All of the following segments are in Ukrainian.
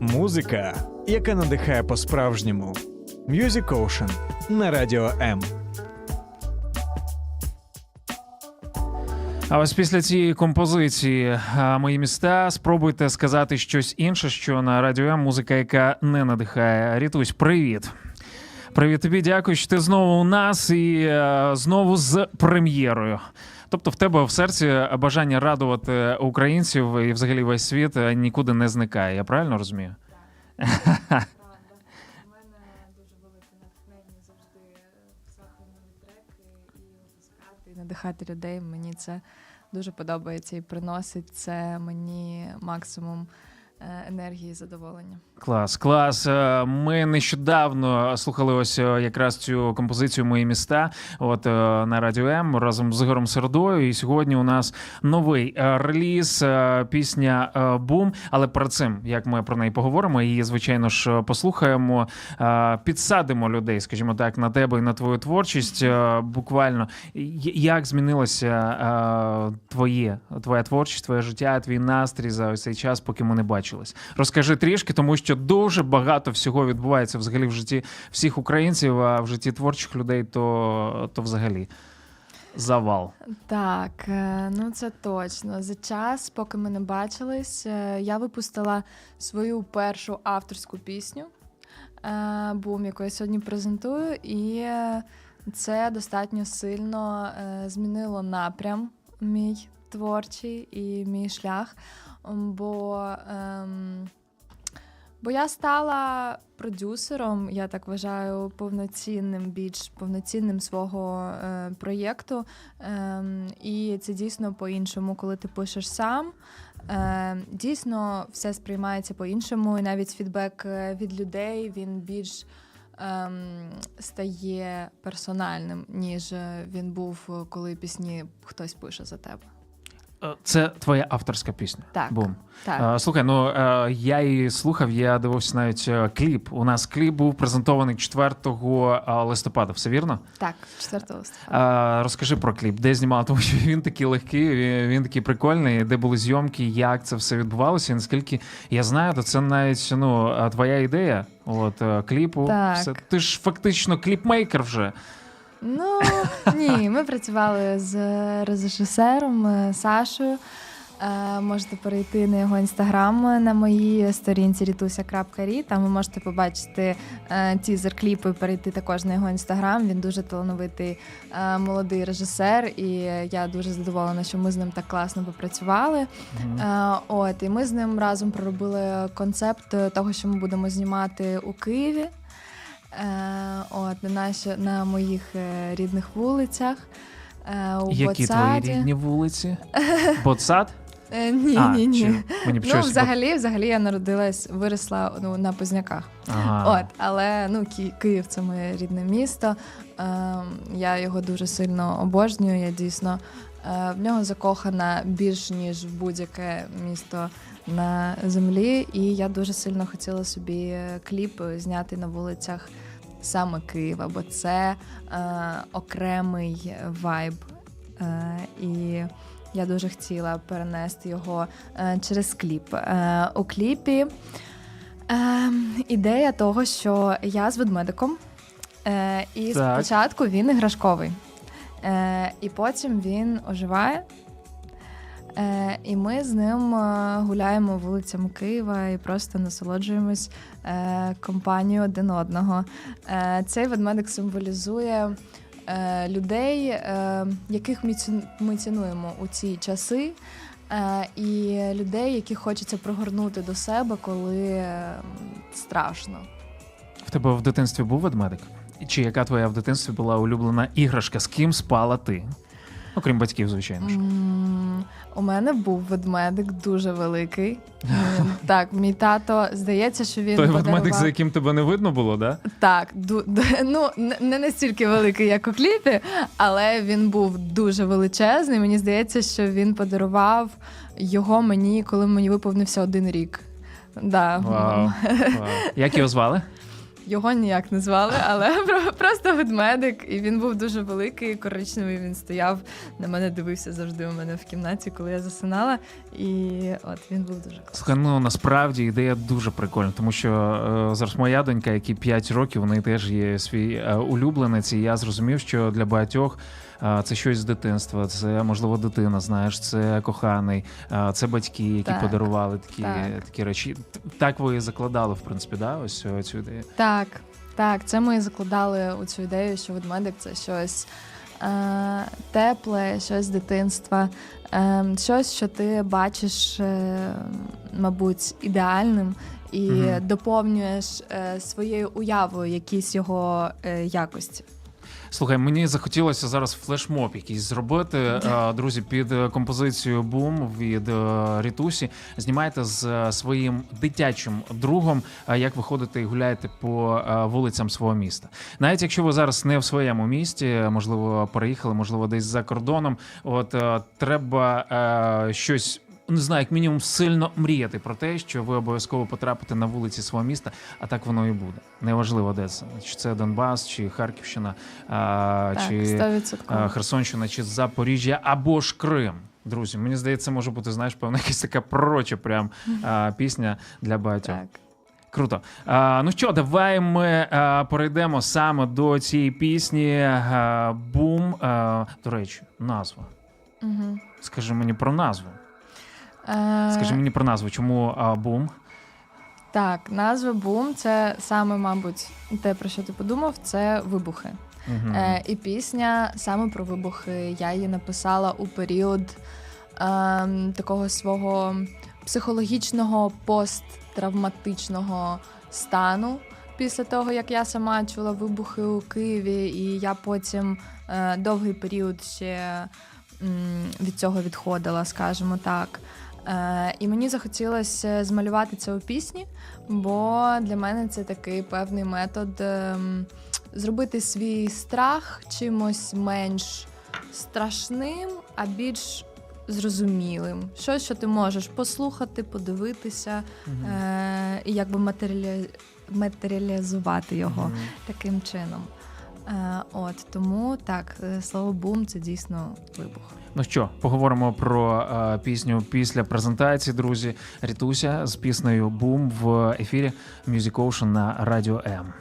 Музика, яка надихає по-справжньому. Music Ocean на радіо М. А ось після цієї композиції мої міста спробуйте сказати щось інше, що на радіо М музика, яка не надихає. Рітусь, привіт. Привіт тобі, дякую, що ти знову у нас і е, знову з прем'єрою. Тобто, в тебе в серці бажання радувати українців і взагалі весь світ е, нікуди не зникає. Я правильно розумію? Так. У мене дуже велике натхнення завжди писати нові треки і випускати, надихати людей. Мені це дуже подобається і приносить це мені максимум е, енергії задоволення. Клас, клас. Е, Ми нещодавно слухали ось е, якраз цю композицію Мої міста. От е, на радіо М разом з Ігорем Середою. І сьогодні у нас новий е, реліз, е, пісня е, Бум. Але перед цим, як ми про неї поговоримо, і звичайно ж послухаємо, е, підсадимо людей, скажімо так, на тебе і на твою творчість. Е, Буквально як змінилося е, твоє твоя творчість, твоє життя, твій настрій за ось цей час, поки ми не бачились. Розкажи трішки, тому що дуже багато всього відбувається взагалі в житті всіх українців, а в житті творчих людей то, то взагалі завал. Так, е, ну це точно. За час, поки ми не бачились, е, я випустила свою першу авторську пісню е, бум, яку я сьогодні презентую, і це достатньо сильно змінило напрям мій творчий і мій шлях. Бо, ем, бо я стала продюсером, я так вважаю, повноцінним, більш повноцінним свого е, проєкту. Ем, і це дійсно по-іншому, коли ти пишеш сам. Е, дійсно, все сприймається по-іншому, і навіть фідбек е, від людей він більш ем, стає персональним, ніж е, він був, коли пісні хтось пише за тебе. Е, Це твоя авторська пісня. Так. Бум. Так. Е, Слухай, ну е, я її слухав, я дивився навіть кліп. У нас кліп був презентований 4 е, листопада, все вірно? Так, 4 листопада. Розкажи про кліп, де знімали, тому що він такий легкий, він, він такий прикольний, де були зйомки, як це все відбувалося. І наскільки я знаю, то це навіть ну, твоя ідея. От кліпу. Так. Все. Ти ж фактично кліпмейкер вже. Ну ні, ми працювали з режисером е, Сашою. Е, можете перейти на його інстаграм на моїй сторінці ritusia.ri. Там ви можете побачити е, тізер кліпу і перейти також на його інстаграм. Він дуже талановитий е, молодий режисер, і я дуже задоволена, що ми з ним так класно попрацювали. Е, От і ми з ним разом проробили концепт е, того, що ми будемо знімати у Києві. Е, От на наші на моїх е, рідних вулицях. Е, У Які твої рідні вулиці? Боцат? Е, Ні, а, ні, ні. Мені Ну, взагалі, взагалі я народилась, виросла ну, на Позняках. Ага. От, але ну Ки- Київ це моє рідне місто. Ем, я його дуже сильно обожнюю. Я дійсно е, в нього закохана більш ніж в будь-яке місто на землі. І я дуже сильно хотіла собі е, кліп зняти на вулицях саме Києва, бо це е, окремий вайб. Е, і я дуже хотіла перенести його е, через кліп. Е, у кліпі е, ідея того, що я з ведмедиком, е, і Так. спочатку він іграшковий, е, і потім він оживає. Е, і ми з ним е, гуляємо вулицями Києва і просто насолоджуємось е, компанією один одного. Е, цей ведмедик символізує е, людей, е, яких ми, ціну- ми цінуємо у ці часи, е, і людей, яких хочеться пригорнути до себе, коли е, страшно. В тебе в дитинстві був ведмедик? Чи яка твоя в дитинстві була улюблена іграшка? З ким спала ти? Окрім батьків, звичайно ж. М, У мене був ведмедик дуже великий. М, Так, мій тато здається, що він Той подарував... ведмедик, за яким тебе не видно було, да? Так, ду- ду- ну не- не настільки великий, як у кліпі, але він був дуже величезний. Мені здається, що він подарував його мені, коли мені виповнився один рік. Да. Вау. Вау. Як його звали? Його ніяк не звали, але просто ведмедик. І він був дуже великий, коричневий. Він стояв на мене, дивився завжди у мене в кімнаті, коли я засинала. І от він був дуже класний. Слухай, ну насправді ідея дуже прикольна, тому що е, зараз моя донька, якій 5 років, вони теж є свій е, улюбленець, і я зрозумів, що для багатьох. Це щось з дитинства, це можливо дитина, знаєш, це коханий, це батьки, які Так, подарували такі, так. такі речі. Так ви і закладали, в принципі, да, ось е, цю ідею. Так, так, це ми закладали у цю ідею, що ведмедик це щось е, тепле, щось з дитинства, е, щось, що ти бачиш, е, мабуть, ідеальним. І Мгм. доповнюєш е, своєю уявою якісь його е, якості. Слухай, мені захотілося зараз флешмоб якийсь зробити. Е, Друзі, під е, композицію Бум від е, Рітусі знімайте з своїм дитячим другом, як ви ходите і гуляєте по вулицям свого міста. Навіть якщо ви зараз не в своєму місті, можливо, переїхали, можливо, десь за кордоном. От треба щось. Не знаю, як мінімум сильно мріяти про те, що ви обов'язково потрапите на вулиці свого міста, а так воно і буде. Неважливо, де це чи це Донбас, чи Харківщина, а, Так, чи а, Херсонщина, чи Запоріжжя, або ж Крим. Друзі, мені здається, може бути, знаєш, певна якась така пророча прям а, пісня для багатьох. Так. Круто. А, ну що, давай ми а, перейдемо саме до цієї пісні. А, Бум. А, до речі, назва. Угу. Скажи мені про назву. Е, Скажи мені про назву, чому бум? Так, назва бум це саме, мабуть, те, про що ти подумав, це вибухи. Мгм. Е, і пісня саме про вибухи. Я її написала у період ем, такого свого психологічного посттравматичного стану. Після того, як я сама чула вибухи у Києві, і я потім е, довгий період ще м, від цього відходила, скажімо так. Е, і мені захотілося змалювати це у пісні, бо для мене це такий певний метод ем, зробити свій страх чимось менш страшним, а більш зрозумілим. Щось, що ти можеш послухати, подивитися е- і якби матеріалі... матеріалізувати його Мгм. таким чином. Е- от тому так, е, слово бум це дійсно вибух. Ну що, поговоримо про е, пісню після презентації, друзі. Рітуся з піснею Бум в ефірі Music Ocean на Радіо М.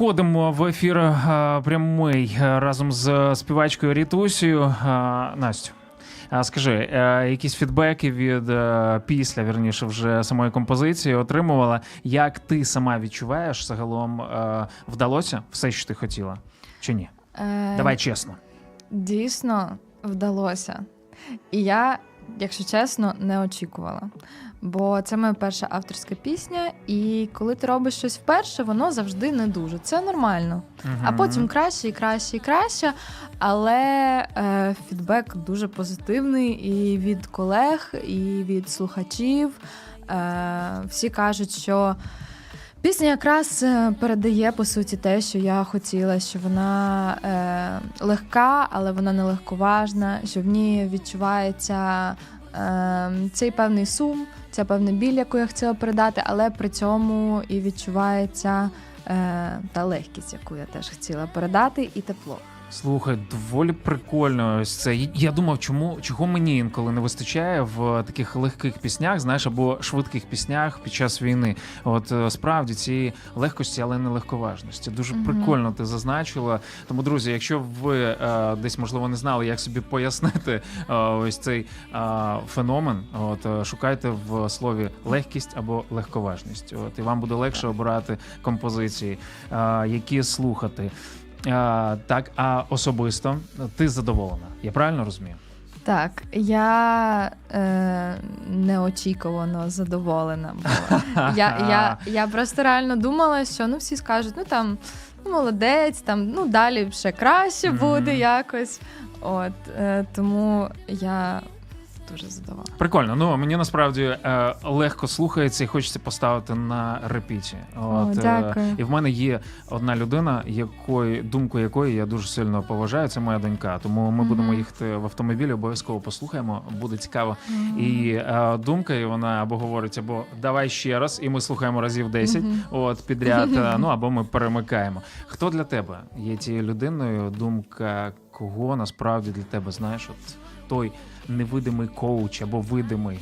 Ми в ефір е, прямий е, разом з співачкою Рітусею. Е, Настю. Скажи, е, якісь фідбеки від е, після, вірніше, вже самої композиції отримувала. Як ти сама відчуваєш загалом е, вдалося все, що ти хотіла? Чи ні? Е, Давай чесно. Дійсно вдалося. І я, якщо чесно, не очікувала. Бо це моя перша авторська пісня, і коли ти робиш щось вперше, воно завжди не дуже. Це нормально. А потім краще і краще і краще. Але е, фідбек дуже позитивний і від колег, і від слухачів. Е, всі кажуть, що пісня якраз е, передає по суті те, що я хотіла, що вона е, легка, але вона не легковажна, що в ній відчувається е, цей певний сум, ця певна біль, яку я хотіла передати, але при цьому і відчувається е, та легкість, яку я теж хотіла передати, і тепло. Слухай, доволі прикольно ось це. Я думав, чому чого мені інколи не вистачає в таких легких піснях, знаєш, або швидких піснях під час війни. От е, справді цієї легкості, але не легковажності. Дуже Мгм. прикольно ти зазначила. Тому, друзі, якщо ви е, десь можливо не знали, як собі пояснити е, ось цей е, феномен, от е, шукайте в слові легкість або легковажність. От і вам буде легше обирати композиції, е, які слухати. А, так, а особисто ти задоволена. Я правильно розумію? Так, я е, неочікувано задоволена. Була. Я, я, я просто реально думала, що ну всі скажуть, ну там ну, молодець, там ну далі ще краще буде якось. От е, тому я дуже задоволена. Прикольно. Ну мені насправді е, легко слухається і хочеться поставити на репіті. От, е, дякую. і в мене є одна людина, якої думку якої я дуже сильно поважаю. Це моя донька. Тому ми Мгм. будемо їхати в автомобілі, обов'язково послухаємо. Буде цікаво. І е, думка, і вона або говорить, або давай ще раз, і ми слухаємо разів 10 Мгм. от підряд. е, Ну або ми перемикаємо. Хто для тебе є тією людиною? Думка кого насправді для тебе знаєш? От той невидимий коуч або видимий.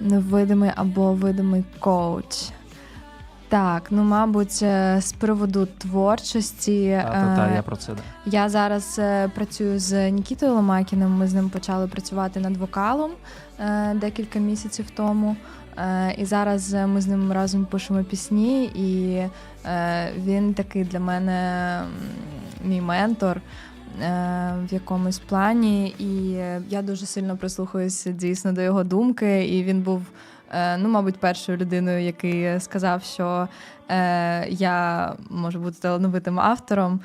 Невидимий або видимий коуч. Так, ну мабуть, е, з приводу творчості. Та-та-та, е, я про це да. Я зараз е, працюю з Нікітою Ломакіним. Ми з ним почали працювати над вокалом декілька місяців тому. І зараз ми з ним разом пишемо пісні, і він такий для мене мій ментор. Е, В якомусь плані, і я дуже сильно прислухаюся дійсно до його думки. І він був, е, ну, мабуть, першою людиною, який сказав, що е, я можу бути талановитим автором.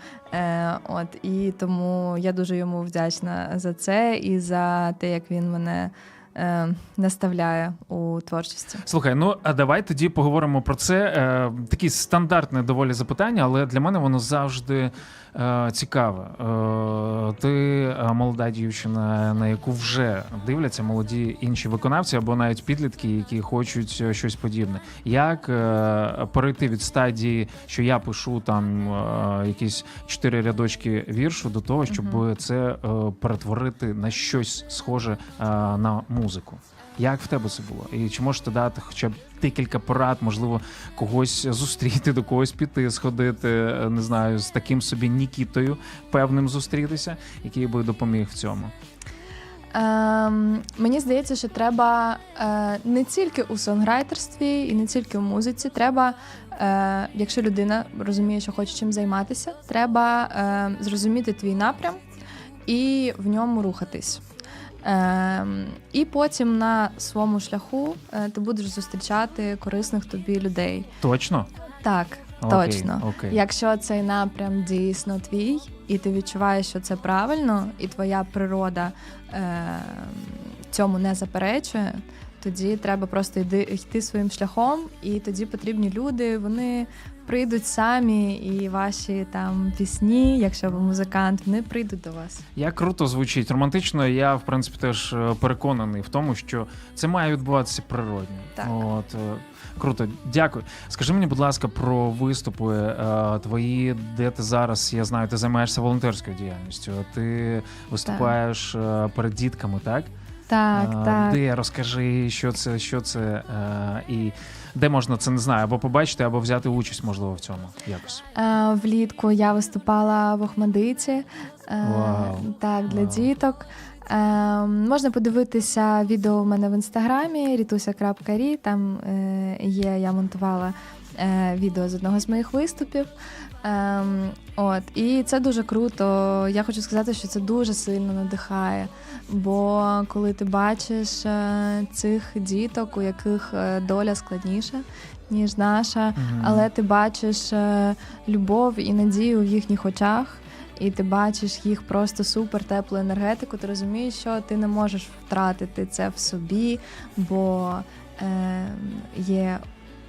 От і тому я дуже йому вдячна за це і за те, як він мене наставляє у творчості. Слухай, ну а давай тоді поговоримо про це. Таке стандартне доволі запитання, але для мене воно завжди цікаве. Е, ти е, молода дівчина, на яку вже дивляться молоді інші виконавці або навіть підлітки, які хочуть е, щось подібне. Як перейти від стадії, що я пишу там якісь чотири рядочки віршу, до того, щоб це перетворити на щось схоже на музику? Як в тебе це було? І чи можете дати хоча б декілька порад, можливо, когось зустріти, до когось піти, сходити, е, не знаю, з таким собі Нікітою певним зустрітися, який би допоміг в цьому? Ем, мені здається, що треба е, не тільки у сонграйтерстві і не тільки в музиці. Треба, е, якщо людина розуміє, що хоче чим займатися, треба е, зрозуміти твій напрям і в ньому рухатись. Ем, і потім на своєму шляху е, ти будеш зустрічати корисних тобі людей. Точно? Так, Окей, точно. Окей. Якщо цей напрям дійсно твій, і ти відчуваєш, що це правильно, і твоя природа е, цьому не заперечує, тоді треба просто йди, йти своїм шляхом, і тоді потрібні люди, вони прийдуть самі, і ваші там пісні, якщо ви музикант, вони прийдуть до вас. Як круто звучить романтично. Я в принципі теж е, переконаний в тому, що це має відбуватися природньо. Так. От е, круто, дякую. Скажи мені, будь ласка, про виступи е, твої, де ти зараз? Я знаю, ти займаєшся волонтерською діяльністю. Ти виступаєш е, перед дітками, так? Так, Е, так. Де розкажи, що це, що це, е, і Де можна це не знаю, або побачити, або взяти участь, можливо, в цьому якось. Е, Влітку я виступала в Охмадиті. е, Так, для Вау. діток. Е, можна подивитися відео в мене в інстаграмі ritusia.ri, Там е, є, я монтувала е, відео з одного з моїх виступів. Е, от, і це дуже круто. Я хочу сказати, що це дуже сильно надихає. Бо коли ти бачиш е, цих діток, у яких е, доля складніша, ніж наша, Мгм. але ти бачиш е, любов і надію в їхніх очах, і ти бачиш їх просто супер теплу енергетику. Ти розумієш, що ти не можеш втратити це в собі, бо е, є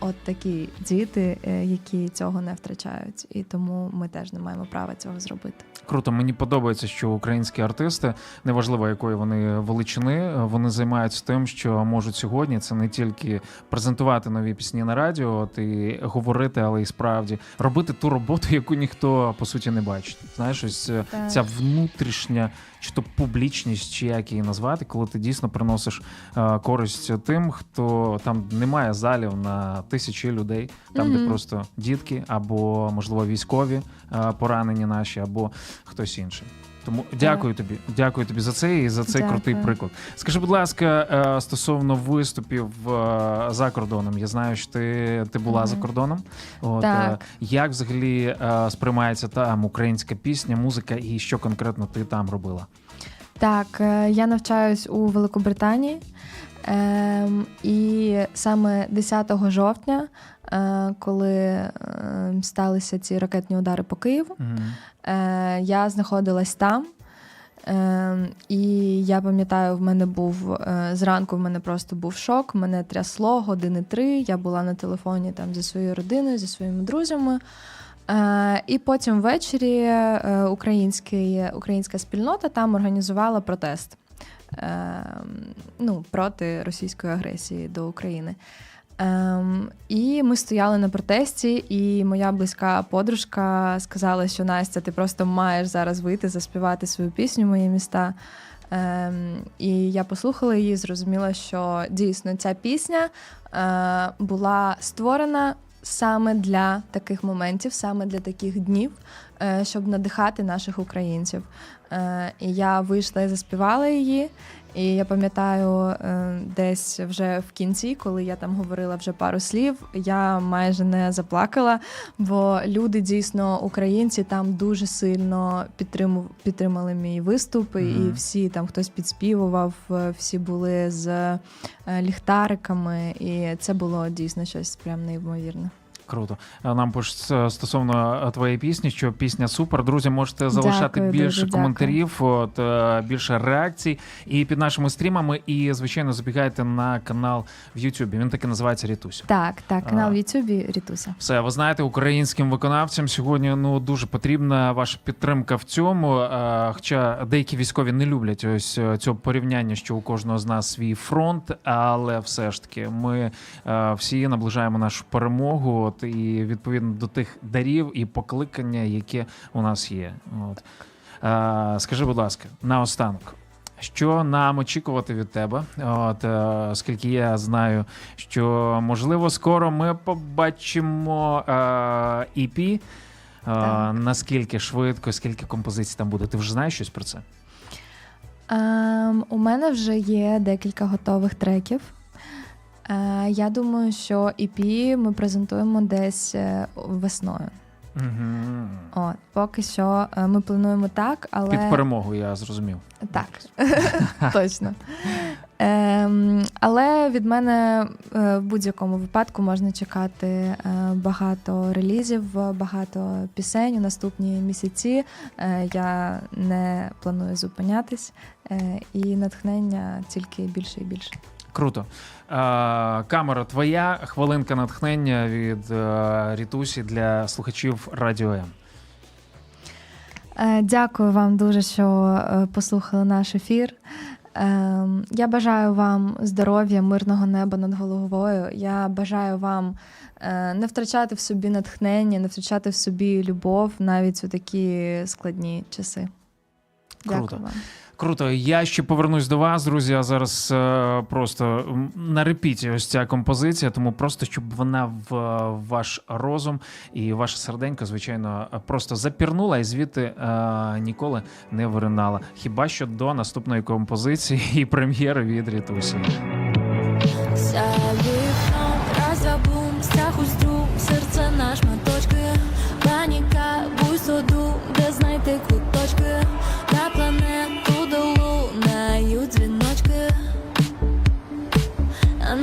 от такі діти, е, які цього не втрачають, і тому ми теж не маємо права цього зробити. Круто, мені подобається, що українські артисти, неважливо якої вони величини, вони займаються тим, що можуть сьогодні. Це не тільки презентувати нові пісні на радіо, от і говорити, але і справді робити ту роботу, яку ніхто по суті не бачить. Знаєш, ось е, Так. ця внутрішня чи то публічність, чи як її назвати, коли ти дійсно приносиш е, користь тим, хто там немає залів на тисячі людей, там де просто дітки або можливо військові е, поранені наші, або хтось інший. Тому дякую тобі, дякую тобі за це і за цей Дякую. крутий приклад. Скажи, будь ласка, е, стосовно виступів е, за кордоном, я знаю, що ти, ти була Мгм. за кордоном. От, Так. е, як взагалі сприймається там українська пісня, музика, і що конкретно ти там робила? Так, я навчаюсь у Великобританії, ем, і саме 10 жовтня, коли ем, сталися ці ракетні удари по Києву, е, я знаходилась там. Ем, І я пам'ятаю, в мене був е, зранку. В мене просто був шок. Мене трясло години три. Я була на телефоні там зі своєю родиною, зі своїми друзями. Е, І потім ввечері е, українська спільнота там організувала протест е, ну, проти російської агресії до України. Ем, і ми стояли на протесті, і моя близька подружка сказала, що Настя, ти просто маєш зараз вийти заспівати свою пісню Мої міста. Ем, і я послухала її, зрозуміла, що дійсно ця пісня е, була створена саме для таких моментів, саме для таких днів, е, щоб надихати наших українців. Е, і я вийшла і заспівала її. І я пам'ятаю, е, десь вже в кінці, коли я там говорила вже пару слів, я майже не заплакала, бо люди дійсно українці там дуже сильно підтримали мій виступ, і всі там хтось підспівував, е, всі були з е, ліхтариками, і це було дійсно щось прям неймовірне. Круто. Нам пишуть е, стосовно е, твоєї пісні, що пісня супер. Друзі, можете залишати Дякую, більше дуже дякую. коментарів, от, е, більше реакцій і під нашими стрімами. І, звичайно, забігайте на канал в Ютубі. Він таки називається Рітуся. Так, так, канал в Ютубі Рітуся. Все, ви знаєте, українським виконавцям сьогодні ну дуже потрібна ваша підтримка в цьому. Е, Хоча деякі військові не люблять ось е, цього порівняння, що у кожного з нас свій фронт, але все ж таки ми е, всі наближаємо нашу перемогу. От і відповідно до тих дарів і покликання, які у нас є. От Е, скажи, будь ласка, наостанок. Що нам очікувати від тебе? От е, оскільки я знаю, що можливо скоро ми побачимо е, EP. Е, Так. наскільки швидко, скільки композицій там буде? Ти вже знаєш щось про це? Ем, у мене вже є декілька готових треків. Е, я думаю, що EP ми презентуємо десь е, весною. Угу. От, поки що е, ми плануємо так, але Під перемогу, я зрозумів. так, точно. Ем, але від мене в будь-якому випадку можна чекати багато релізів, багато пісень у наступні місяці. Е, я не планую зупинятись, е, і натхнення тільки більше і більше. Круто. Е, камера твоя, хвилинка натхнення від е, Рітусі для слухачів Радіо М. Е, Дякую вам дуже, що послухали наш ефір. Я бажаю вам здоров'я, мирного неба над головою. Я бажаю вам не втрачати в собі натхнення, не втрачати в собі любов навіть у такі складні часи. Круто. Вам. Круто. Я ще повернусь до вас, друзі. А зараз е, просто на репіті ось ця композиція, тому просто щоб вона в в ваш розум і ваше серденько, звичайно, просто запірнула і звідти е, ніколи не виринала. Хіба що до наступної композиції і прем'єри від Рітусі. А